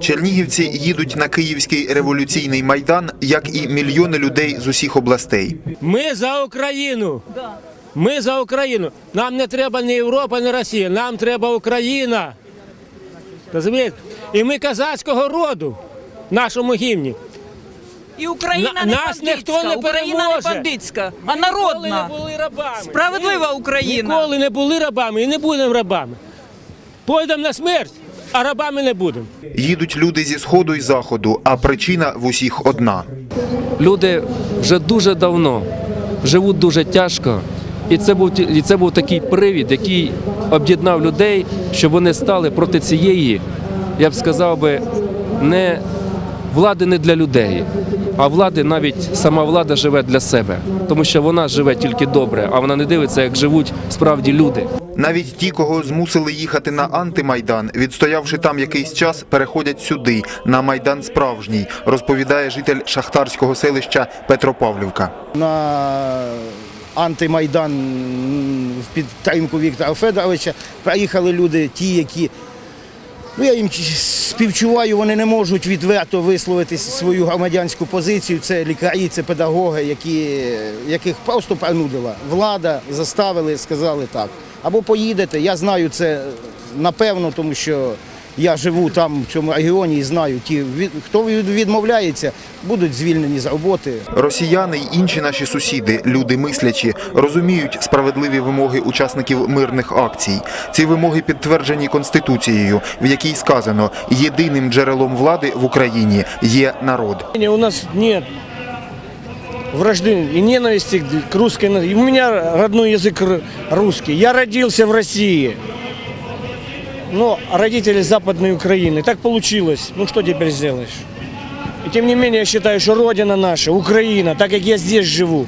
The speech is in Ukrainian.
Чернігівці їдуть на Київський революційний майдан, як і мільйони людей з усіх областей. Ми за Україну. Ми за Україну. Нам не треба ні Європа, ні Росія. Нам треба Україна. Розумієте? І ми козацького роду в нашому гімні. І Україна На- не нас бандитська, ніхто не Україна переможе. не бандитська, а Ніколи не були рабами. Справедлива Україна. Ніколи не були рабами і не будемо рабами. Пойдемо на смерть, а рабами не будемо. Їдуть люди зі сходу і заходу, а причина в усіх одна. люди вже дуже давно живуть дуже тяжко. І це був ті- і це був такий привід, який об'єднав людей, щоб вони стали проти цієї, я б сказав би, не влади не для людей, а влади навіть сама влада живе для себе, тому що вона живе тільки добре, а вона не дивиться, як живуть справді люди. Навіть ті, кого змусили їхати на антимайдан, відстоявши там якийсь час, переходять сюди на майдан справжній, розповідає житель шахтарського селища Петропавлівка. на антимайдан в підтримку Віктора Федоровича приїхали люди, ті, які ну я їм співчуваю, вони не можуть відверто висловити свою громадянську позицію. Це лікарі, це педагоги, які, яких просто принудила влада, заставили, сказали так. Або поїдете. Я знаю це напевно, тому що я живу там в цьому регіоні і знаю, ті, від- хто відмовляється, будуть звільнені з роботи. Росіяни й інші наші сусіди, люди мислячі, розуміють справедливі вимоги учасників мирних акцій. Ці вимоги підтверджені конституцією, в якій сказано, єдиним джерелом влади в Україні є народ. У нас нет вражды и ненависти к русской. У меня родной язык русский. Я родился в России. Но родители Западной Украины. Так получилось. Ну что теперь сделаешь? И тем не менее я считаю, что родина наша, Украина, так как я здесь живу,